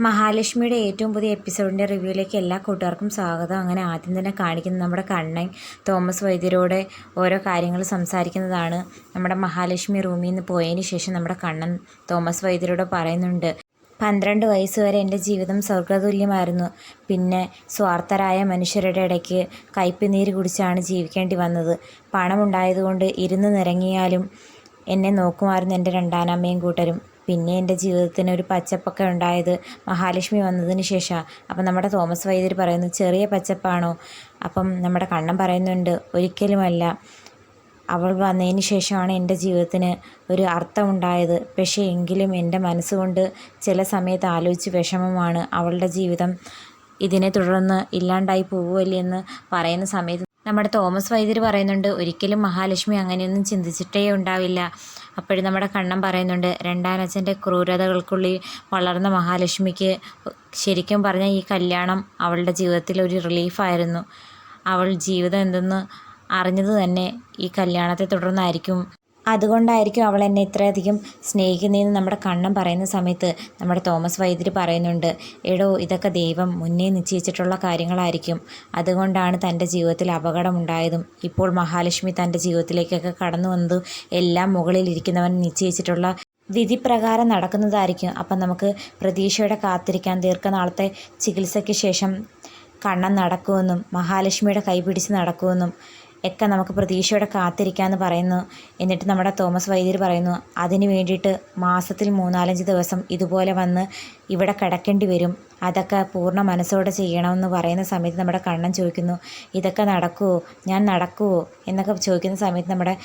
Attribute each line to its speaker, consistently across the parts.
Speaker 1: മഹാലക്ഷ്മിയുടെ ഏറ്റവും പുതിയ എപ്പിസോഡിന്റെ റിവ്യൂയിലേക്ക് എല്ലാ കൂട്ടുകാർക്കും സ്വാഗതം. അങ്ങനെ ആദ്യം തന്നെ കാണിക്കുന്നത് നമ്മുടെ കണ്ണൻ തോമസ് വൈദ്യരോടെ ഓരോ കാര്യങ്ങൾ സംസാരിക്കുന്നതാണ്. നമ്മുടെ മഹാലക്ഷ്മി റൂമിൽ നിന്ന് പോയതിന് ശേഷം നമ്മുടെ കണ്ണൻ തോമസ് വൈദ്യരോട് പറയുന്നുണ്ട് പന്ത്രണ്ട് വയസ്സ് വരെ എന്റെ ജീവിതം സ്വർഗതുല്യമായിരുന്നു പിന്നെ സ്വാർത്ഥരായ മനുഷ്യരുടെ ഇടയ്ക്ക് കയ്പ് നീര് കുടിച്ചാണ് ജീവിക്കേണ്ടി വന്നത്. പണമുണ്ടായതുകൊണ്ട് ഇരുന്ന് നിരങ്ങിയാലും എന്നെ നോക്കുമായിരുന്നു എന്റെ രണ്ടാനമ്മയും കൂട്ടരും. പിന്നെ എന്റെ ജീവിതത്തിന് ഒരു പച്ചപ്പൊക്കെ ഉണ്ടായത് മഹാലക്ഷ്മി വന്നതിന് ശേഷമാണ് അപ്പം നമ്മുടെ തോമസ് വൈദ്യർ പറയുന്നു ചെറിയ പച്ചപ്പാണോ? അപ്പം നമ്മുടെ കണ്ണൻ പറയുന്നുണ്ട് ഒരിക്കലുമല്ല. അവൾ വന്നതിന് ശേഷമാണ് എന്റെ ജീവിതത്തിന് ഒരു അർത്ഥം അർത്ഥമുണ്ടായത്. പക്ഷേ എങ്കിലും എന്റെ മനസ്സുകൊണ്ട് ചില സമയത്ത് ആലോചിച്ച് വിഷമമാണ് അവളുടെ ജീവിതം. ഇതിനെ തുടർന്ന് ഇല്ലാണ്ടായി പോകുമല്ലേ എന്ന് പറയുന്ന സമയത്ത് നമ്മുടെ തോമസ് വൈദ്യർ പറയുന്നുണ്ട് ഒരിക്കലും മഹാലക്ഷ്മി അങ്ങനെയൊന്നും ചിന്തിച്ചിട്ടേ ഉണ്ടാവില്ല. അപ്പോഴും നമ്മുടെ കണ്ണൻ പറയുന്നുണ്ട് രണ്ടാനച്ഛന്റെ ക്രൂരതകൾക്കുള്ളിൽ വളർന്ന മഹാലക്ഷ്മിക്ക് ശരിക്കും പറഞ്ഞാൽ ഈ കല്യാണം അവളുടെ ജീവിതത്തിൽ ഒരു റിലീഫായിരുന്നു അവൾ ജീവിതം എന്തെന്ന് അറിഞ്ഞത് തന്നെ ഈ കല്യാണത്തെ തുടർന്നായിരിക്കും. അതുകൊണ്ടായിരിക്കും അവൾ എന്നെ ഇത്രയധികം സ്നേഹിക്കുന്നതെന്ന് നമ്മുടെ കണ്ണൻ പറയുന്ന സമയത്ത് നമ്മുടെ തോമസ് വൈദ്യര് പറയുന്നുണ്ട്. എടോ ഇതൊക്കെ ദൈവം മുന്നേ നിശ്ചയിച്ചിട്ടുള്ള കാര്യങ്ങളായിരിക്കും. അതുകൊണ്ടാണ് തന്റെ ജീവിതത്തിൽ അപകടമുണ്ടായതും. ഇപ്പോൾ മഹാലക്ഷ്മി തന്റെ ജീവിതത്തിലേക്കൊക്കെ കടന്നു വന്നതും എല്ലാം മുകളിലിരിക്കുന്നവൻ നിശ്ചയിച്ചിട്ടുള്ള വിധിപ്രകാരം നടക്കുന്നതായിരിക്കും. അപ്പം നമുക്ക് പ്രതീക്ഷയോടെ കാത്തിരിക്കാൻ ദീർഘനാളത്തെ ചികിത്സയ്ക്ക് ശേഷം കണ്ണൻ നടക്കുമെന്നും മഹാലക്ഷ്മിയുടെ കൈ പിടിച്ച് നടക്കുമെന്നും. ഒക്കെ നമുക്ക് പ്രതീക്ഷയോടെ കാത്തിരിക്കാമെന്ന് പറയുന്നു. എന്നിട്ട് നമ്മുടെ തോമസ് വൈദ്യർ പറയുന്നു അതിന് വേണ്ടിയിട്ട് മാസത്തിൽ മൂന്നാലഞ്ച് ദിവസം ഇതുപോലെ വന്ന് ഇവിടെ കിടക്കേണ്ടി വരും. അതൊക്കെ പൂർണ മനസ്സോടെ ചെയ്യണമെന്ന് പറയുന്ന സമയത്ത് നമ്മുടെ കണ്ണൻ ചോദിക്കുന്നു ഇതൊക്കെ നടക്കുമോ ഞാൻ നടക്കുമോ എന്നൊക്കെ ചോദിക്കുന്ന സമയത്ത് നമ്മുടെ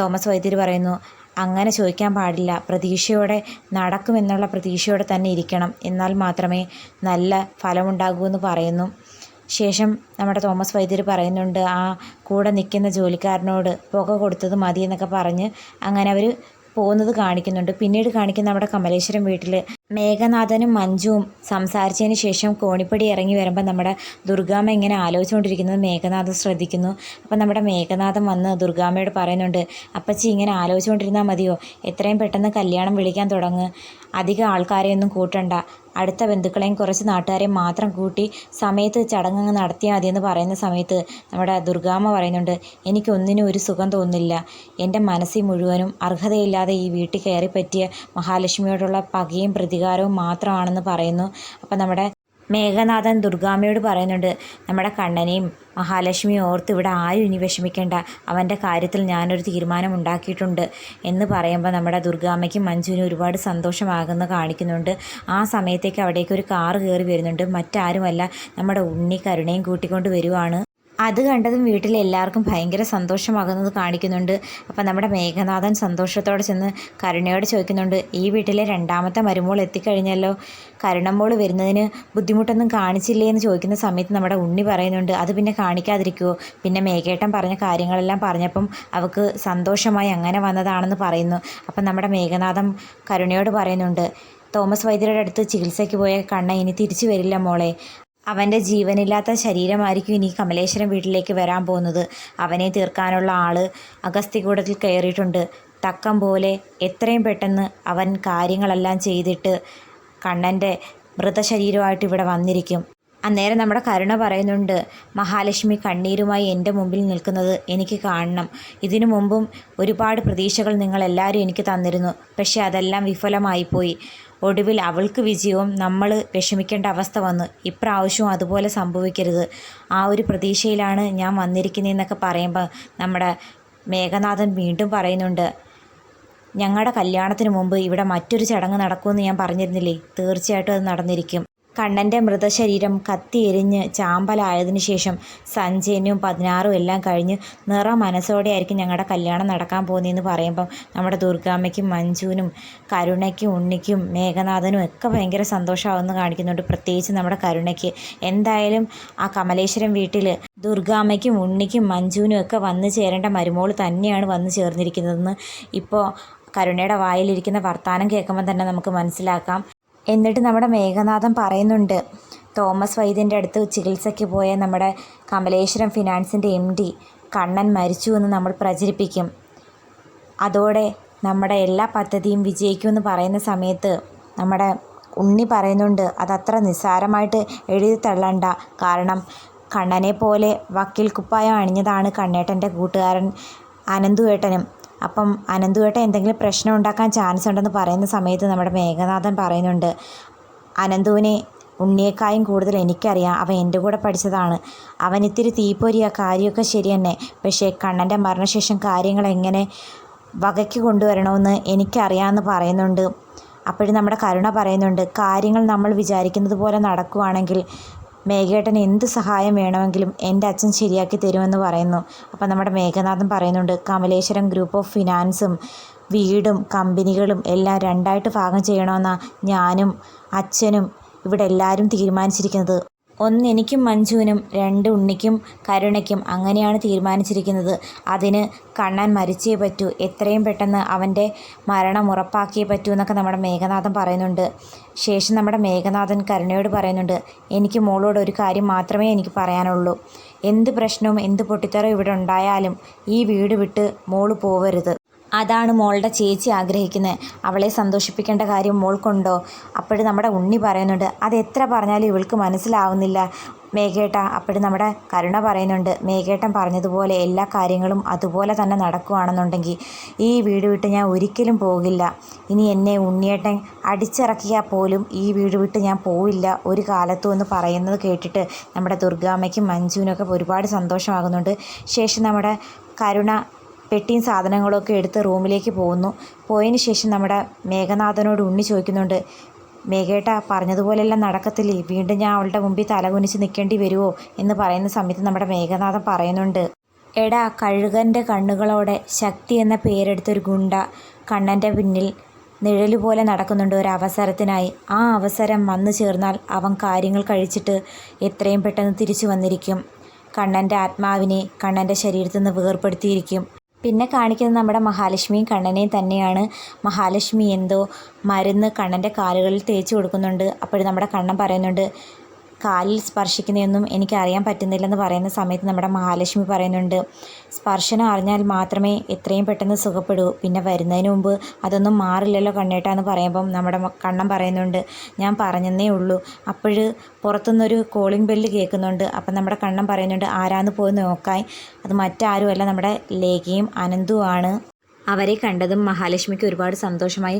Speaker 1: തോമസ് വൈദ്യർ പറയുന്നു അങ്ങനെ ചോദിക്കാൻ പാടില്ല. പ്രതീക്ഷയോടെ നടക്കുമെന്നുള്ള പ്രതീക്ഷയോടെ തന്നെ ഇരിക്കണം. എന്നാൽ മാത്രമേ നല്ല ഫലമുണ്ടാകൂ എന്ന് പറയുന്നു. ശേഷം നമ്മുടെ തോമസ് വൈദ്യർ പറയുന്നുണ്ട് ആ കൂടെ നിൽക്കുന്ന ജോലിക്കാരനോട് പുക കൊടുത്തത് മതി എന്നൊക്കെ പറഞ്ഞ് അങ്ങനെ അവർ പോകുന്നത് കാണിക്കുന്നുണ്ട്. പിന്നീട് കാണിക്കുന്ന നമ്മുടെ കമലേശ്വരം വീട്ടിൽ മേഘനാഥനും മഞ്ജുവും സംസാരിച്ചതിന് ശേഷം കോണിപ്പടി ഇറങ്ങി വരുമ്പോൾ നമ്മുടെ ദുർഗാമ്മ ഇങ്ങനെ ആലോചിച്ചുകൊണ്ടിരിക്കുന്നത് മേഘനാഥൻ ശ്രദ്ധിക്കുന്നു. അപ്പം നമ്മുടെ മേഘനാഥൻ വന്ന് ദുർഗാമ്മയോട് പറയുന്നുണ്ട് അപ്പച്ചി ഇങ്ങനെ ആലോചിച്ചുകൊണ്ടിരുന്നാൽ മതിയോ? എത്രയും പെട്ടെന്ന് കല്യാണം വിളിക്കാൻ തുടങ്ങ്. അധികം ആൾക്കാരെയൊന്നും കൂട്ടണ്ട. അടുത്ത ബന്ധുക്കളെയും കുറച്ച് നാട്ടുകാരെയും മാത്രം കൂട്ടി സമയത്ത് ചടങ്ങ് നടത്തിയാൽ മതിയെന്ന് പറയുന്ന സമയത്ത് നമ്മുടെ ദുർഗാമ്മ പറയുന്നുണ്ട് എനിക്കൊന്നിനും ഒരു സുഖം തോന്നുന്നില്ല. എന്റെ മനസ്സിൽ മുഴുവനും അർഹതയില്ലാതെ ഈ വീട്ടിൽ കയറി പറ്റിയ മഹാലക്ഷ്മിയോടുള്ള പകയും പ്രതികാരവും മാത്രമാണെന്ന് പറയുന്നു. അപ്പം നമ്മുടെ മേഘനാഥൻ ദുർഗാമ്മയോട് പറയുന്നുണ്ട് നമ്മുടെ കണ്ണനെയും മഹാലക്ഷ്മിയും ഓർത്ത് ഇവിടെ ആരും ഇനി വിഷമിക്കേണ്ട. അവന്റെ കാര്യത്തിൽ ഞാനൊരു തീരുമാനം ഉണ്ടാക്കിയിട്ടുണ്ട് എന്ന് പറയുമ്പോൾ നമ്മുടെ ദുർഗാമ്മയ്ക്കും മഞ്ജുവിനും ഒരുപാട് സന്തോഷമാകുന്ന കാണിക്കുന്നുണ്ട്. ആ സമയത്തേക്ക് അവിടേക്ക് ഒരു കാറ് കയറി വരുന്നുണ്ട്. മറ്റാരുമല്ല നമ്മുടെ ഉണ്ണി കരുണയും കൂട്ടിക്കൊണ്ട് വരുവാണ്. അത് കണ്ടതും വീട്ടിലെല്ലാവർക്കും ഭയങ്കര സന്തോഷമാകുന്നത് കാണിക്കുന്നുണ്ട്. അപ്പം നമ്മുടെ മേഘനാഥൻ സന്തോഷത്തോടെ ചെന്ന് കരുണയോട് ചോദിക്കുന്നുണ്ട് ഈ വീട്ടിലെ രണ്ടാമത്തെ മരുമോൾ എത്തിക്കഴിഞ്ഞല്ലോ? കരുണമോൾ വരുന്നതിന് ബുദ്ധിമുട്ടൊന്നും കാണിച്ചില്ലേ? എന്ന് ചോദിക്കുന്ന സമയത്ത് നമ്മുടെ ഉണ്ണി പറയുന്നുണ്ട് അത് പിന്നെ കാണിക്കാതിരിക്കുമോ പിന്നെ മേഘേട്ടൻ പറഞ്ഞ കാര്യങ്ങളെല്ലാം പറഞ്ഞപ്പം അവൾക്ക് സന്തോഷമായി അങ്ങനെ വന്നതാണെന്ന് പറയുന്നു. അപ്പം നമ്മുടെ മേഘനാഥം കരുണയോട് പറയുന്നുണ്ട് തോമസ് വൈദ്യരുടെ അടുത്ത് ചികിത്സയ്ക്ക് പോയ കണ്ണ ഇനി തിരിച്ചു വരില്ല മോളെ. അവന്റെ ജീവനില്ലാത്ത ശരീരമായിരിക്കും ഇനി കമലേശ്വരം വീട്ടിലേക്ക് വരാൻ പോകുന്നത്. അവനെ തീർക്കാനുള്ള ആൾ അഗസ്തികൂടത്തിൽ കയറിയിട്ടുണ്ട്. തക്കം പോലെ എത്രയും പെട്ടെന്ന് അവൻ കാര്യങ്ങളെല്ലാം ചെയ്തിട്ട് കണ്ണന്റെ മൃതശരീരമായിട്ട് ഇവിടെ വന്നിരിക്കും. അന്നേരം നമ്മുടെ കരുണ പറയുന്നുണ്ട് മഹാലക്ഷ്മി കണ്ണീരുമായി എന്റെ മുമ്പിൽ നിൽക്കുന്നത് എനിക്ക് കാണണം. ഇതിനു മുമ്പും ഒരുപാട് പ്രതീക്ഷകൾ നിങ്ങളെല്ലാവരും എനിക്ക് തന്നിരുന്നു. പക്ഷേ അതെല്ലാം വിഫലമായിപ്പോയി. ഒടുവിൽ അവൾക്ക് വിജയവും നമ്മൾ വിഷമിക്കേണ്ട അവസ്ഥ വന്നു. ഇപ്രാവശ്യവും അതുപോലെ സംഭവിക്കരുത്. ആ ഒരു പ്രതീക്ഷയിലാണ് ഞാൻ വന്നിരിക്കുന്നതെന്നൊക്കെ പറയുമ്പോൾ നമ്മുടെ മേഘനാഥൻ വീണ്ടും പറയുന്നുണ്ട് ഞങ്ങളുടെ കല്യാണത്തിന് മുമ്പ് ഇവിടെ മറ്റൊരു ചടങ്ങ് നടക്കുമെന്ന് ഞാൻ പറഞ്ഞിരുന്നില്ലേ? തീർച്ചയായിട്ടും അത് നടന്നിരിക്കും. കണ്ണന്റെ മൃതശരീരം കത്തിയെരിഞ്ഞ് ചാമ്പലായതിനു ശേഷം സഞ്ജയനും പതിനാറും എല്ലാം കഴിഞ്ഞ് നിറ മനസ്സോടെ ആയിരിക്കും ഞങ്ങളുടെ കല്യാണം നടക്കാൻ പോകുന്നതെന്ന് പറയുമ്പം നമ്മുടെ ദുർഗാമ്മയ്ക്കും മഞ്ജുവിനും കരുണയ്ക്കും ഉണ്ണിക്കും മേഘനാഥനും ഒക്കെ ഭയങ്കര സന്തോഷമാവുമെന്ന് കാണിക്കുന്നുണ്ട്. പ്രത്യേകിച്ച് നമ്മുടെ കരുണയ്ക്ക്. എന്തായാലും ആ കമലേശ്വരം വീട്ടിൽ ദുർഗാമ്മയ്ക്കും ഉണ്ണിക്കും മഞ്ജുവിനും ഒക്കെ വന്നു ചേരേണ്ട മരുമോൾ തന്നെയാണ് വന്നു ചേർന്നിരിക്കുന്നതെന്ന് ഇപ്പോൾ കരുണയുടെ വായിലിരിക്കുന്ന വർത്തമാനം കേൾക്കുമ്പോൾ തന്നെ നമുക്ക് മനസ്സിലാക്കാം. എന്നിട്ട് നമ്മുടെ മേഘനാഥൻ പറയുന്നുണ്ട് തോമസ് വൈദ്യന്റെ അടുത്ത് ചികിത്സയ്ക്ക് പോയ നമ്മുടെ കമലേശ്വരം ഫിനാൻസിന്റെ എം ഡി കണ്ണൻ മരിച്ചു എന്ന് നമ്മൾ പ്രചരിപ്പിക്കും. അതോടെ നമ്മുടെ എല്ലാ പദ്ധതിയും വിജയിക്കുമെന്ന് പറയുന്ന സമയത്ത് നമ്മുടെ ഉണ്ണി പറയുന്നുണ്ട് അതത്ര നിസ്സാരമായിട്ട് എഴുതി തള്ളണ്ട. കാരണം കണ്ണനെ പോലെ വക്കീൽ കുപ്പായം അണിഞ്ഞതാണ് കണ്ണേട്ടന്റെ കൂട്ടുകാരൻ അനന്തുവേട്ടനും. അപ്പം അനന്തുവേട്ട എന്തെങ്കിലും പ്രശ്നം ഉണ്ടാക്കാൻ ചാൻസ് ഉണ്ടെന്ന് പറയുന്ന സമയത്ത് നമ്മുടെ മേഘനാഥൻ പറയുന്നുണ്ട് അനന്തുവിനെ ഉണ്ണിയേക്കായും കൂടുതൽ എനിക്കറിയാം. അവൻ എന്റെ കൂടെ പഠിച്ചതാണ്. അവൻ ഇത്തിരി തീപ്പൊരിയ. കാര്യമൊക്കെ ശരി തന്നെ. പക്ഷേ കണ്ണന്റെ മരണശേഷം കാര്യങ്ങൾ എങ്ങനെ വകയ്ക്ക് കൊണ്ടുവരണമെന്ന് എനിക്കറിയാമെന്ന് പറയുന്നുണ്ട്. അപ്പോഴും നമ്മുടെ കരുണ പറയുന്നുണ്ട് കാര്യങ്ങൾ നമ്മൾ വിചാരിക്കുന്നത് പോലെ നടക്കുവാണെങ്കിൽ മേഘേട്ടന് എന്ത് സഹായം വേണമെങ്കിലും എന്റെ അച്ഛൻ ശരിയാക്കി തരുമെന്ന് പറയുന്നു. അപ്പം നമ്മുടെ മേഘനാഥൻ പറയുന്നുണ്ട് കമലേശ്വരം ഗ്രൂപ്പ് ഓഫ് ഫിനാൻസും വീടും കമ്പനികളും എല്ലാം രണ്ടായിട്ട് ഭാഗം ചെയ്യണമെന്നാണ് ഞാനും അച്ഛനും ഇവിടെ എല്ലാവരും തീരുമാനിച്ചിരിക്കുന്നത്. ഒന്ന് എനിക്കും മഞ്ജുവിനും രണ്ട് ഉണ്ണിക്കും കരുണയ്ക്കും അങ്ങനെയാണ് തീരുമാനിച്ചിരിക്കുന്നത്. അതിന് കണ്ണാൻ മരിച്ചേ പറ്റൂ. എത്രയും പെട്ടെന്ന് അവന്റെ മരണം ഉറപ്പാക്കിയേ പറ്റൂ എന്നൊക്കെ നമ്മുടെ മേഘനാഥൻ പറയുന്നുണ്ട്. ശേഷം നമ്മുടെ മേഘനാഥൻ കരുണയോട് പറയുന്നുണ്ട് എനിക്ക് മോളോട് ഒരു കാര്യം മാത്രമേ എനിക്ക് പറയാനുള്ളൂ. എന്ത് പ്രശ്നവും എന്ത് പൊട്ടിത്തെറോ ഇവിടെ ഉണ്ടായാലും ഈ വീട് വിട്ട് മോൾ പോവരുത്. അതാണ് മോളുടെ ചേച്ചി ആഗ്രഹിക്കുന്നത്. അവളെ സന്തോഷിപ്പിക്കേണ്ട കാര്യം മോൾക്കുണ്ടോ? അപ്പോഴും നമ്മുടെ ഉണ്ണി പറയുന്നുണ്ട് അത് എത്ര പറഞ്ഞാലും ഇവൾക്ക് മനസ്സിലാവുന്നില്ല. മേഘേട്ട അപ്പോഴും നമ്മുടെ കരുണ പറയുന്നുണ്ട് മേഘേട്ടൻ പറഞ്ഞതുപോലെ എല്ലാ കാര്യങ്ങളും അതുപോലെ തന്നെ നടക്കുകയാണെന്നുണ്ടെങ്കിൽ ഈ വീട് വിട്ട് ഞാൻ ഒരിക്കലും പോകില്ല. ഇനി എന്നെ ഉണ്ണിയേട്ടൻ അടിച്ചിറക്കിയാൽ പോലും ഈ വീട് വിട്ട് ഞാൻ പോവില്ല. ഒരു കാലത്തും എന്ന് പറയുന്നത് കേട്ടിട്ട് നമ്മുടെ ദുർഗാമ്മയ്ക്കും മഞ്ജുവിനൊക്കെ ഒരുപാട് സന്തോഷമാകുന്നുണ്ട്. ശേഷം നമ്മുടെ കരുണ പെട്ടിയും സാധനങ്ങളൊക്കെ എടുത്ത് റൂമിലേക്ക് പോകുന്നു. പോയതിന് ശേഷം നമ്മുടെ മേഘനാഥനോട് ഉണ്ണി ചോദിക്കുന്നുണ്ട് മേഘേട്ട പറഞ്ഞതുപോലെല്ലാം നടക്കത്തില്ലേ? വീണ്ടും ഞാൻ അവളുടെ മുമ്പിൽ തലകുനിച്ച് നിൽക്കേണ്ടി വരുമോ എന്ന് പറയുന്ന സമയത്ത് നമ്മുടെ മേഘനാഥൻ പറയുന്നുണ്ട് എടാ കഴുകന്റെ കണ്ണുകളോടെ ശക്തി എന്ന പേരെടുത്തൊരു ഗുണ്ട കണ്ണന്റെ പിന്നിൽ നിഴൽ പോലെ നടക്കുന്നുണ്ട് ഒരു അവസരത്തിനായി. ആ അവസരം വന്നു ചേർന്നാൽ അവൻ കാര്യങ്ങൾ കഴിച്ചിട്ട് എത്രയും പെട്ടെന്ന് തിരിച്ചു വന്നിരിക്കും. കണ്ണന്റെ ആത്മാവിനെ കണ്ണന്റെ ശരീരത്തിൽ നിന്ന് വേർപ്പെടുത്തിയിരിക്കും. പിന്നെ കാണിക്കുന്നത് നമ്മുടെ മഹാലക്ഷ്മിയും കണ്ണനെയും തന്നെയാണ്. മഹാലക്ഷ്മി എന്തോ മരുന്ന് കണ്ണന്റെ കാലുകളിൽ തേച്ച് കൊടുക്കുന്നുണ്ട്. അപ്പോഴും നമ്മുടെ കണ്ണൻ പറയുന്നുണ്ട് കാലിൽ സ്പർശിക്കുന്നതൊന്നും എനിക്ക് അറിയാൻ പറ്റുന്നില്ലെന്ന് പറയുന്ന സമയത്ത് നമ്മുടെ മഹാലക്ഷ്മി പറയുന്നുണ്ട് സ്പർശനം അറിഞ്ഞാൽ മാത്രമേ എത്രയും പെട്ടെന്ന് സുഖപ്പെടൂ. പിന്നെ വരുന്നതിന് മുമ്പ് അതൊന്നും മാറില്ലല്ലോ കണ്ണേട്ടാ എന്ന് പറയുമ്പം നമ്മുടെ കണ്ണം പറയുന്നുണ്ട് ഞാൻ പറഞ്ഞെന്നേ ഉള്ളൂ. അപ്പോൾ പുറത്തുനിന്നൊരു കോളിംഗ് ബെല്ല് കേൾക്കുന്നുണ്ട്. അപ്പം നമ്മുടെ കണ്ണം പറയുന്നുണ്ട് ആരാന്ന് പോയി നോക്കാൻ അത് മറ്റാരുമല്ല നമ്മുടെ ലേഖയും അനന്തുമാണ് അവരെ കണ്ടതും മഹാലക്ഷ്മിക്ക് ഒരുപാട് സന്തോഷമായി.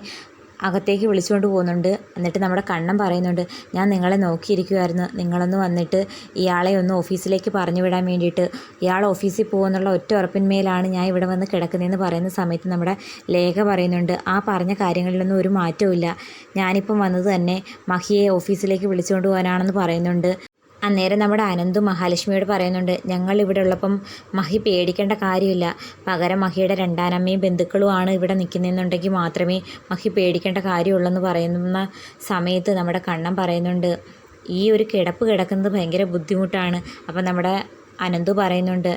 Speaker 1: അകത്തേക്ക് വിളിച്ചുകൊണ്ട് പോകുന്നുണ്ട്. എന്നിട്ട് നമ്മുടെ കണ്ണൻ പറയുന്നുണ്ട് ഞാൻ നിങ്ങളെ നോക്കിയിരിക്കുമായിരുന്നു നിങ്ങളൊന്ന് വന്നിട്ട് ഇയാളെ ഒന്ന് ഓഫീസിലേക്ക് പറഞ്ഞു വിടാൻ വേണ്ടിയിട്ട്. ഇയാൾ ഓഫീസിൽ പോകുന്നുള്ള ഒറ്റ ഉറപ്പിന്മേലാണ് ഞാൻ ഇവിടെ വന്ന് കിടക്കുന്നതെന്ന് പറയുന്ന സമയത്ത് നമ്മുടെ ലേഖ പറയുന്നുണ്ട് ആ പറഞ്ഞ കാര്യങ്ങളിലൊന്നും ഒരു മാറ്റവും ഇല്ല ഞാനിപ്പം വന്നത് തന്നെ മഹിയെ ഓഫീസിലേക്ക് വിളിച്ചുകൊണ്ട് പോകാനാണെന്ന് പറയുന്നുണ്ട്. അന്നേരം നമ്മുടെ അനന്തു മഹാലക്ഷ്മിയോട് പറയുന്നുണ്ട് ഞങ്ങൾ ഇവിടെ ഉള്ളപ്പം മഹി പേടിക്കേണ്ട കാര്യമില്ല. പകരം മഹിയുടെ രണ്ടാനമ്മയും ബന്ധുക്കളുമാണ് ഇവിടെ നിൽക്കുന്നതെന്നുണ്ടെങ്കിൽ മാത്രമേ മഹി പേടിക്കേണ്ട കാര്യമുള്ളെന്ന് പറയുന്ന സമയത്ത് നമ്മുടെ കണ്ണൻ പറയുന്നുണ്ട് ഈ ഒരു കിടപ്പ് കിടക്കുന്നത് ഭയങ്കര ബുദ്ധിമുട്ടാണ്. അപ്പം നമ്മുടെ അനന്തു പറയുന്നുണ്ട്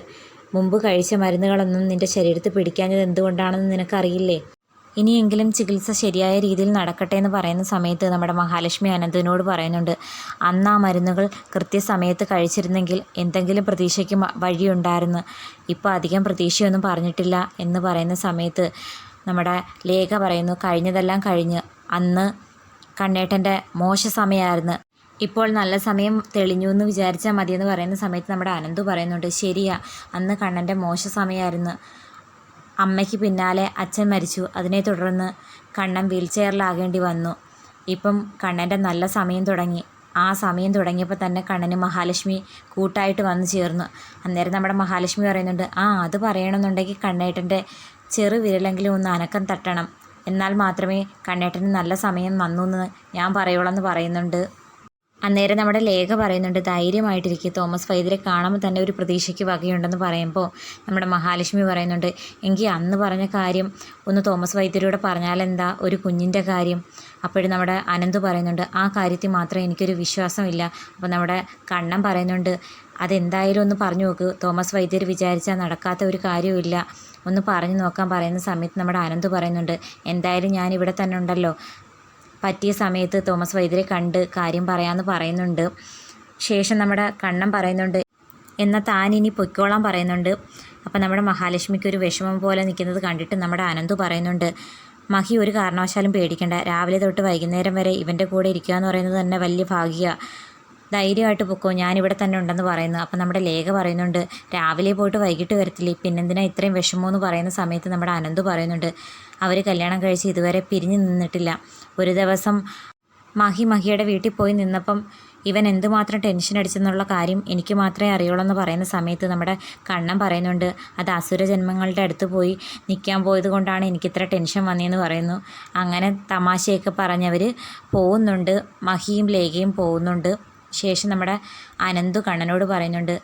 Speaker 1: മുമ്പ് കഴിച്ച മരുന്നുകളൊന്നും നിന്റെ ശരീരത്തിൽ പിടിക്കാഞ്ഞത് എന്തുകൊണ്ടാണെന്ന് നിനക്കറിയില്ലേ? ഇനിയെങ്കിലും ചികിത്സ ശരിയായ രീതിയിൽ നടക്കട്ടെ എന്ന് പറയുന്ന സമയത്ത് നമ്മുടെ മഹാലക്ഷ്മി അനന്തനോട് പറയുന്നുണ്ട് അന്ന് ആ മരുന്നുകൾ കൃത്യസമയത്ത് കഴിച്ചിരുന്നെങ്കിൽ എന്തെങ്കിലും പ്രതീക്ഷയ്ക്ക് വഴിയുണ്ടായിരുന്നു. ഇപ്പോൾ അധികം പ്രതീക്ഷയൊന്നും പറഞ്ഞിട്ടില്ല എന്ന് പറയുന്ന സമയത്ത് നമ്മുടെ ലേഖ പറയുന്നു കഴിഞ്ഞതെല്ലാം കഴിഞ്ഞ് അന്ന് കണ്ണേട്ടന്റെ മോശ സമയമായിരുന്നു. ഇപ്പോൾ നല്ല സമയം തെളിഞ്ഞു എന്ന് വിചാരിച്ചാൽ മതിയെന്ന് പറയുന്ന സമയത്ത് നമ്മുടെ അനന്തു പറയുന്നുണ്ട് ശരിയാ അന്ന് കണ്ണന്റെ മോശ സമയമായിരുന്നു. അമ്മയ്ക്ക് പിന്നാലെ അച്ഛൻ മരിച്ചു. അതിനെ തുടർന്ന് കണ്ണൻ വീൽ ചെയറിലാകേണ്ടി വന്നു. ഇപ്പം കണ്ണന്റെ നല്ല സമയം തുടങ്ങി. ആ സമയം തുടങ്ങിയപ്പോൾ തന്നെ കണ്ണന് മഹാലക്ഷ്മി കൂട്ടായിട്ട് വന്നു ചേർന്നു. അന്നേരം നമ്മുടെ മഹാലക്ഷ്മി പറയുന്നുണ്ട് ആ അത് പറയണമെന്നുണ്ടെങ്കിൽ കണ്ണേട്ടന്റെ ചെറു വിരലെങ്കിലും ഒന്ന് അനക്കം തട്ടണം. എന്നാൽ മാത്രമേ കണ്ണേട്ടന് നല്ല സമയം വന്നു എന്ന് ഞാൻ പറയുള്ളൂ എന്ന് പറയുന്നുണ്ട്. അന്നേരം നമ്മുടെ ലേഖ പറയുന്നുണ്ട് ധൈര്യമായിട്ടിരിക്കുക തോമസ് വൈദ്യരെ കാണുമ്പോൾ തന്നെ ഒരു പ്രതീക്ഷയ്ക്ക് വകയുണ്ടെന്ന് പറയുമ്പോൾ നമ്മുടെ മഹാലക്ഷ്മി പറയുന്നുണ്ട് എങ്കിൽ അന്ന് പറഞ്ഞ കാര്യം ഒന്ന് തോമസ് വൈദ്യരോട് പറഞ്ഞാലെന്താ ഒരു കുഞ്ഞിന്റെ കാര്യം? അപ്പോഴും നമ്മുടെ അനന്ത് പറയുന്നുണ്ട് ആ കാര്യത്തിൽ മാത്രം എനിക്കൊരു വിശ്വാസമില്ല. അപ്പോൾ നമ്മുടെ കണ്ണൻ പറയുന്നുണ്ട് അതെന്തായാലും ഒന്ന് പറഞ്ഞു നോക്ക് തോമസ് വൈദ്യർ വിചാരിച്ചാൽ നടക്കാത്ത ഒരു കാര്യമില്ല ഒന്ന് പറഞ്ഞു നോക്കാൻ പറയുന്ന സമയത്ത് നമ്മുടെ അനന്ത് പറയുന്നുണ്ട് എന്തായാലും ഞാൻ ഇവിടെ തന്നെ ഉണ്ടല്ലോ. പറ്റിയ സമയത്ത് തോമസ് വൈദ്യരെ കണ്ട് കാര്യം പറയാമെന്ന് പറയുന്നുണ്ട്. ശേഷം നമ്മുടെ കണ്ണൻ പറയുന്നുണ്ട് എന്നാൽ താൻ ഇനി പൊയ്ക്കോളാൻ പറയുന്നുണ്ട്. അപ്പം നമ്മുടെ മഹാലക്ഷ്മിക്ക് ഒരു വിഷമം പോലെ നിൽക്കുന്നത് കണ്ടിട്ട് നമ്മുടെ അനന്തു പറയുന്നുണ്ട് മഹി ഒരു കാരണവശാലും പേടിക്കണ്ട. രാവിലെ തൊട്ട് വൈകുന്നേരം വരെ ഇവന്റെ കൂടെ ഇരിക്കുക എന്ന് പറയുന്നത് തന്നെ വലിയ ഭാഗ്യമാണ് ധൈര്യമായിട്ട് പൊക്കോ ഞാനിവിടെ തന്നെ ഉണ്ടെന്ന് പറയുന്നു. അപ്പം നമ്മുടെ ലേഖ പറയുന്നുണ്ട് രാവിലെ പോയിട്ട് വൈകിട്ട് വരത്തില്ലേ? പിന്നെന്തിനാ ഇത്രയും വിഷമമെന്ന് പറയുന്ന സമയത്ത് നമ്മുടെ അനന്ത് പറയുന്നുണ്ട് അവർ കല്യാണം കഴിച്ച് ഇതുവരെ പിരിഞ്ഞു നിന്നിട്ടില്ല. ഒരു ദിവസം മഹി മഹിയുടെ വീട്ടിൽ പോയി നിന്നപ്പം ഇവൻ എന്തുമാത്രം ടെൻഷൻ അടിച്ചെന്നുള്ള കാര്യം എനിക്ക് മാത്രമേ അറിയുള്ളൂ എന്ന് പറയുന്ന സമയത്ത് നമ്മുടെ കണ്ണൻ പറയുന്നുണ്ട് അത് അസുര ജന്മങ്ങളുടെ അടുത്ത് പോയി നിൽക്കാൻ പോയത് കൊണ്ടാണ് എനിക്കിത്ര ടെൻഷൻ വന്നതെന്ന് പറയുന്നു. അങ്ങനെ തമാശയൊക്കെ പറഞ്ഞവർ പോകുന്നുണ്ട് മഹിയും ലേഖയും പോകുന്നുണ്ട് ശേഷം നമ്മുടെ അനന്തു കണ്ണനോട് പറയുന്നുണ്ട്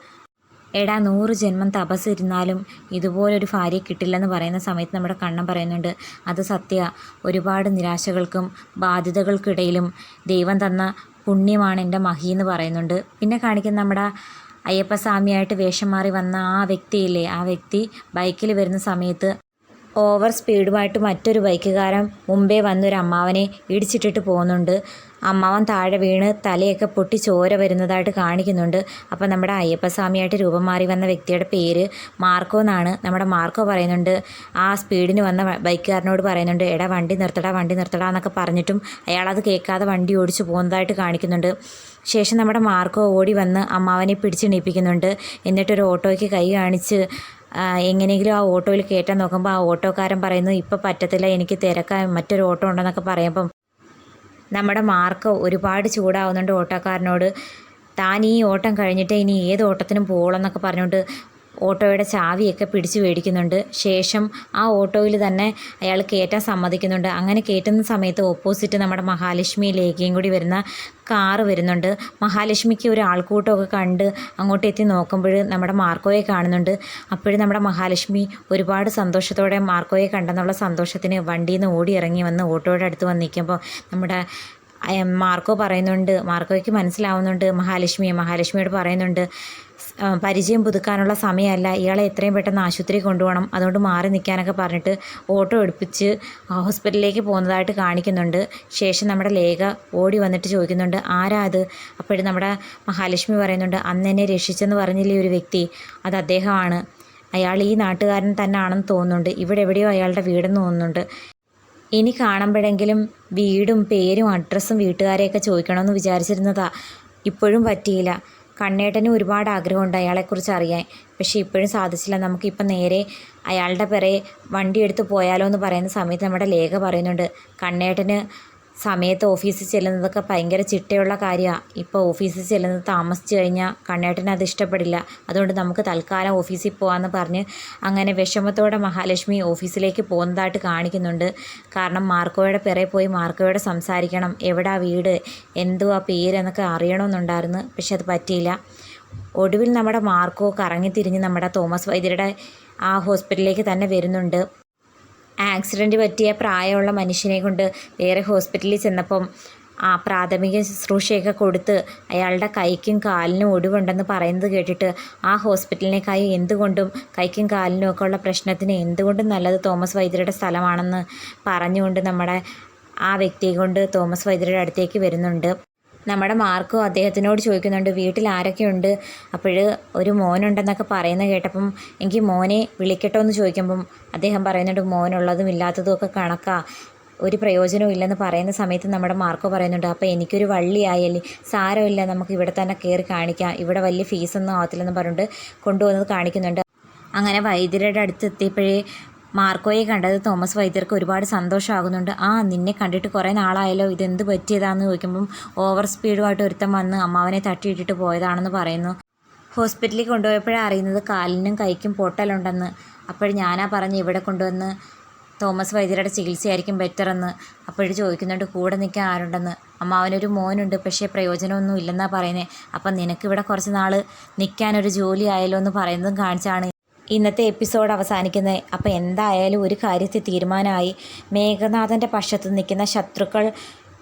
Speaker 1: എടാ നൂറ് ജന്മം തപസ് ഇരുന്നാലും ഇതുപോലൊരു ഭാര്യയെ കിട്ടില്ലെന്ന് പറയുന്ന സമയത്ത് നമ്മുടെ കണ്ണൻ പറയുന്നുണ്ട് അത് സത്യ. ഒരുപാട് നിരാശകൾക്കും ബാധ്യതകൾക്കിടയിലും ദൈവം തന്ന പുണ്യമാണ് എന്റെ മഹി എന്ന് പറയുന്നുണ്ട്. പിന്നെ കാണിക്കുന്ന നമ്മുടെ അയ്യപ്പസ്വാമിയായിട്ട് വേഷം മാറി വന്ന ആ വ്യക്തിയില്ലേ ആ വ്യക്തി ബൈക്കിൽ വരുന്ന സമയത്ത് ഓവർ സ്പീഡുമായിട്ട് മറ്റൊരു ബൈക്കുകാരൻ മുമ്പേ വന്നൊരു അമ്മാവനെ ഇടിച്ചിട്ടിട്ട് പോകുന്നുണ്ട്. അമ്മാവൻ താഴെ വീണ് തലയൊക്കെ പൊട്ടി ചോര വരുന്നതായിട്ട് കാണിക്കുന്നുണ്ട്. അപ്പോൾ നമ്മുടെ അയ്യപ്പസ്വാമിയായിട്ട് രൂപം മാറി വന്ന വ്യക്തിയുടെ പേര് മാർക്കോ എന്നാണ്. നമ്മുടെ മാർക്കോ പറയുന്നുണ്ട് ആ സ്പീഡിന് വന്ന ബൈക്കുകാരനോട് പറയുന്നുണ്ട് എടാ വണ്ടി നിർത്തടാ വണ്ടി നിർത്തടാ എന്നൊക്കെ പറഞ്ഞിട്ടും അയാളത് കേൾക്കാതെ വണ്ടി ഓടിച്ചു പോകുന്നതായിട്ട് കാണിക്കുന്നുണ്ട്. ശേഷം നമ്മുടെ മാർക്കോ ഓടി വന്ന് അമ്മാവനെ പിടിച്ചെണീപ്പിക്കുന്നുണ്ട് എന്നിട്ടൊരു ഓട്ടോയ്ക്ക് കൈ കാണിച്ച് എങ്ങനെയെങ്കിലും ആ ഓട്ടോയിൽ കയറ്റാൻ നോക്കുമ്പോൾ ആ ഓട്ടോക്കാരൻ പറയുന്നു ഇപ്പം പറ്റത്തില്ല എനിക്ക് തിരക്കാൻ മറ്റൊരു ഓട്ടോ ഉണ്ടെന്നൊക്കെ പറയുമ്പം നമ്മുടെ മാർക്ക് ഒരുപാട് ചൂടാവുന്നുണ്ട് ഓട്ടോക്കാരനോട്. താൻ ഈ ഓട്ടം കഴിഞ്ഞിട്ട് ഇനി ഏത് ഓട്ടത്തിനും പോകണമെന്നൊക്കെ പറഞ്ഞുകൊണ്ട് ഓട്ടോയുടെ ചാവിയൊക്കെ പിടിച്ചു മേടിക്കുന്നുണ്ട്. ശേഷം ആ ഓട്ടോയിൽ തന്നെ അയാൾ കയറ്റാൻ സമ്മതിക്കുന്നുണ്ട്. അങ്ങനെ കയറ്റുന്ന സമയത്ത് ഓപ്പോസിറ്റ് നമ്മുടെ മഹാലക്ഷ്മി ലേഖയും കൂടി വരുന്ന കാറ് വരുന്നുണ്ട്. മഹാലക്ഷ്മിക്ക് ഒരു ആൾക്കൂട്ടമൊക്കെ കണ്ട് അങ്ങോട്ട് എത്തി നോക്കുമ്പോൾ നമ്മുടെ മാർക്കോയെ കാണുന്നുണ്ട്. അപ്പോഴും നമ്മുടെ മഹാലക്ഷ്മി ഒരുപാട് സന്തോഷത്തോടെ മാർക്കോയെ കണ്ടെന്നുള്ള സന്തോഷത്തിന് വണ്ടിയിൽ നിന്ന് ഓടി ഇറങ്ങി വന്ന് ഓട്ടോയുടെ അടുത്ത് വന്ന് നിൽക്കുമ്പോൾ നമ്മുടെ മാർക്കോ പറയുന്നുണ്ട്. മാർക്കോയ്ക്ക് മനസ്സിലാവുന്നുണ്ട്. മഹാലക്ഷ്മിയെ മഹാലക്ഷ്മിയോട് പറയുന്നുണ്ട്. പരിചയം പുതുക്കാനുള്ള സമയമല്ല. ഇയാളെ എത്രയും പെട്ടെന്ന് ആശുപത്രി കൊണ്ടുപോകണം. അതുകൊണ്ട് മാറി നിൽക്കാനൊക്കെ പറഞ്ഞിട്ട് ഓട്ടോ എടുപ്പിച്ച് ഹോസ്പിറ്റലിലേക്ക് പോകുന്നതായിട്ട് കാണിക്കുന്നുണ്ട്. ശേഷം നമ്മുടെ ലേഖ ഓടി വന്നിട്ട് ചോദിക്കുന്നുണ്ട് ആരാ അത്? അപ്പോഴും നമ്മുടെ മഹാലക്ഷ്മി പറയുന്നുണ്ട് അന്ന് എന്നെ രക്ഷിച്ചെന്ന് പറഞ്ഞില്ലേ ഒരു വ്യക്തി? അത് അദ്ദേഹമാണ്. അയാൾ ഈ നാട്ടുകാരൻ തന്നെ ആണെന്ന് തോന്നുന്നുണ്ട്. ഇവിടെ എവിടെയോ അയാളുടെ വീടെന്ന് തോന്നുന്നുണ്ട്. ഇനി കാണുമ്പോഴെങ്കിലും വീടും പേരും അഡ്രസ്സും വീട്ടുകാരെയൊക്കെ ചോദിക്കണമെന്ന് വിചാരിച്ചിരുന്നതാ. ഇപ്പോഴും പറ്റിയില്ല. കണ്ണേട്ടന് ഒരുപാട് ആഗ്രഹമുണ്ട് അയാളെക്കുറിച്ച് അറിയാൻ. പക്ഷേ ഇപ്പോഴും സാധിച്ചില്ല. നമുക്കിപ്പം നേരെ അയാളുടെ പിറകെ വണ്ടി എടുത്ത് പോയാലോ എന്ന് പറയുന്ന സമയത്ത് നമ്മുടെ ലേഖ പറയുന്നുണ്ട് കണ്ണേട്ടന് സമയത്ത് ഓഫീസിൽ ചെല്ലുന്നതൊക്കെ ഭയങ്കര ചിട്ടയുള്ള കാര്യമാണ് ഇപ്പോൾ ഓഫീസിൽ ചെല്ലുന്നത് താമസിച്ച് കഴിഞ്ഞാൽ കണ്ണേട്ടന് അത് ഇഷ്ടപ്പെടില്ല. അതുകൊണ്ട് നമുക്ക് തൽക്കാലം ഓഫീസിൽ പോകാമെന്ന് പറഞ്ഞ് അങ്ങനെ വിഷമത്തോടെ മഹാലക്ഷ്മി ഓഫീസിലേക്ക് പോകുന്നതായിട്ട് കാണിക്കുന്നുണ്ട്. കാരണം മാർക്കോയുടെ പിറകെ പോയി മാർക്കോയോട് സംസാരിക്കണം. എവിടാ വീട്? എന്തുവാ പേര് എന്നൊക്കെ അറിയണമെന്നുണ്ടായിരുന്നു. പക്ഷെ അത് പറ്റിയില്ല. ഒടുവിൽ നമ്മുടെ മാർക്കോ കറങ്ങിത്തിരിഞ്ഞ് നമ്മുടെ തോമസ് വൈദ്യരുടെ ആ ഹോസ്പിറ്റലിലേക്ക് തന്നെ വരുന്നുണ്ട്. ആക്സിഡന്റ് പറ്റിയ പ്രായമുള്ള മനുഷ്യനെ കൊണ്ട് വേറെ ഹോസ്പിറ്റലിൽ ചെന്നപ്പം ആ പ്രാഥമിക ശുശ്രൂഷയൊക്കെ കൊടുത്ത് അയാളുടെ കൈക്കും കാലിനും ഒടിവുണ്ടെന്ന് പറയുന്നത് കേട്ടിട്ട് ആ ഹോസ്പിറ്റലിനേക്കായി എന്തുകൊണ്ടും കൈക്കും കാലിനും ഒക്കെ ഉള്ള പ്രശ്നത്തിന് എന്തുകൊണ്ടും നല്ലത് തോമസ് വൈദ്യരുടെ സ്ഥലമാണെന്ന് പറഞ്ഞുകൊണ്ട് നമ്മുടെ ആ വ്യക്തിയെ കൊണ്ട് തോമസ് വൈദ്യരുടെ അടുത്തേക്ക് വരുന്നുണ്ട്. നമ്മുടെ മാർക്കും അദ്ദേഹത്തിനോട് ചോദിക്കുന്നുണ്ട് വീട്ടിൽ ആരൊക്കെയുണ്ട് അപ്പോൾ ഒരു മോനുണ്ടെന്നൊക്കെ പറയുന്നത് കേട്ടപ്പം എനിക്ക് മോനെ വിളിക്കട്ടോ എന്ന് ചോദിക്കുമ്പം അദ്ദേഹം പറയുന്നുണ്ട് മോനുള്ളതും ഇല്ലാത്തതും ഒക്കെ കണക്കാ. ഒരു പ്രയോജനവും ഇല്ലെന്ന് പറയുന്ന സമയത്ത് നമ്മുടെ മാർക്കോ പറയുന്നുണ്ട് അപ്പോൾ എനിക്കൊരു വള്ളിയായല്ലേ? സാരമില്ല നമുക്ക് ഇവിടെ തന്നെ കയറി കാണിക്കാം. ഇവിടെ വലിയ ഫീസൊന്നും ആവത്തില്ലെന്ന് പറഞ്ഞിട്ട് കൊണ്ടുവന്നത് കാണിക്കുന്നുണ്ട്. അങ്ങനെ വൈദ്യരുടെ അടുത്ത് എത്തിയപ്പോഴേ മാർക്കോയെ കണ്ടത് തോമസ് വൈദ്യർക്ക് ഒരുപാട് സന്തോഷമാകുന്നുണ്ട്. ആ നിന്നെ കണ്ടിട്ട് കുറേ നാളായല്ലോ ഇതെന്ത് പറ്റിയതാണെന്ന് ചോദിക്കുമ്പം ഓവർ സ്പീഡുമായിട്ട് ഒരുത്തം വന്ന് അമ്മാവനെ തട്ടിയിട്ടിട്ട് പോയതാണെന്ന് പറയുന്നു. ഹോസ്പിറ്റലിൽ കൊണ്ടുപോയപ്പോഴാണ് അറിയുന്നത് കാലിനും കൈക്കും പൊട്ടലുണ്ടെന്ന്. അപ്പോൾ ഞാനാ പറഞ്ഞ് ഇവിടെ കൊണ്ടുവന്ന് തോമസ് വൈദ്യരുടെ ചികിത്സയായിരിക്കും ബെറ്ററെന്ന്. അപ്പോഴും ചോദിക്കുന്നുണ്ട് കൂടെ നിൽക്കാൻ ആരുണ്ടെന്ന്? അമ്മാവനൊരു മോനുണ്ട് പക്ഷേ പ്രയോജനമൊന്നും ഇല്ലെന്നാണ് പറയുന്നത് അപ്പം നിനക്കിവിടെ കുറച്ച് നാൾ നിൽക്കാനൊരു ജോലി ആയല്ലോ എന്ന് പറയുന്നതും കാണിച്ചാണ് ഇന്നത്തെ എപ്പിസോഡ് അവസാനിക്കുന്നത്. അപ്പോൾ എന്തായാലും ഒരു കാര്യത്തിൽ തീരുമാനമായി. മേഘനാഥന്റെ പക്ഷത്ത് നിൽക്കുന്ന ശത്രുക്കൾ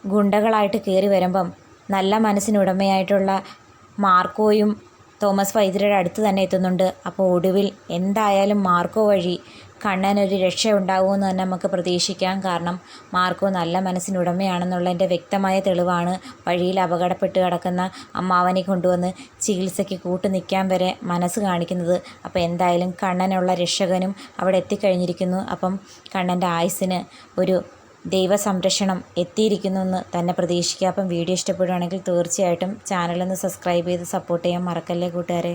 Speaker 1: ഗുണ്ടകളായിട്ട് കയറി വരുമ്പം നല്ല മനസ്സിനുടമയായിട്ടുള്ള മാർക്കോയും തോമസ് വൈദ്യരുടെ അടുത്ത് തന്നെ എത്തുന്നുണ്ട്. അപ്പോൾ ഒടുവിൽ എന്തായാലും മാർക്കോ വഴി കണ്ണനൊരു രക്ഷ ഉണ്ടാകുമെന്ന് തന്നെ നമുക്ക് പ്രതീക്ഷിക്കാം. കാരണം മാർക്കോ നല്ല മനസ്സിനുടമയാണെന്നുള്ളതിന്റെ വ്യക്തമായ തെളിവാണ് വഴിയിൽ അപകടപ്പെട്ട് കിടക്കുന്ന അമ്മാവനെ കൊണ്ടുവന്ന് ചികിത്സയ്ക്ക് കൂട്ടു നിൽക്കാൻ വരെ മനസ്സ് കാണിക്കുന്നത്. അപ്പോൾ എന്തായാലും കണ്ണനുള്ള രക്ഷകനും അവിടെ എത്തിക്കഴിഞ്ഞിരിക്കുന്നു. അപ്പം കണ്ണന്റെ ആയുസ്സിന് ഒരു ദൈവ സംരക്ഷണം എത്തിയിരിക്കുന്നു എന്ന് തന്നെ പ്രതീക്ഷിക്കുക അപ്പം വീഡിയോ ഇഷ്ടപ്പെടുകയാണെങ്കിൽ തീർച്ചയായിട്ടും ചാനലൊന്ന് സബ്സ്ക്രൈബ് ചെയ്ത് സപ്പോർട്ട് ചെയ്യാൻ മറക്കല്ലേ കൂട്ടുകാരെ.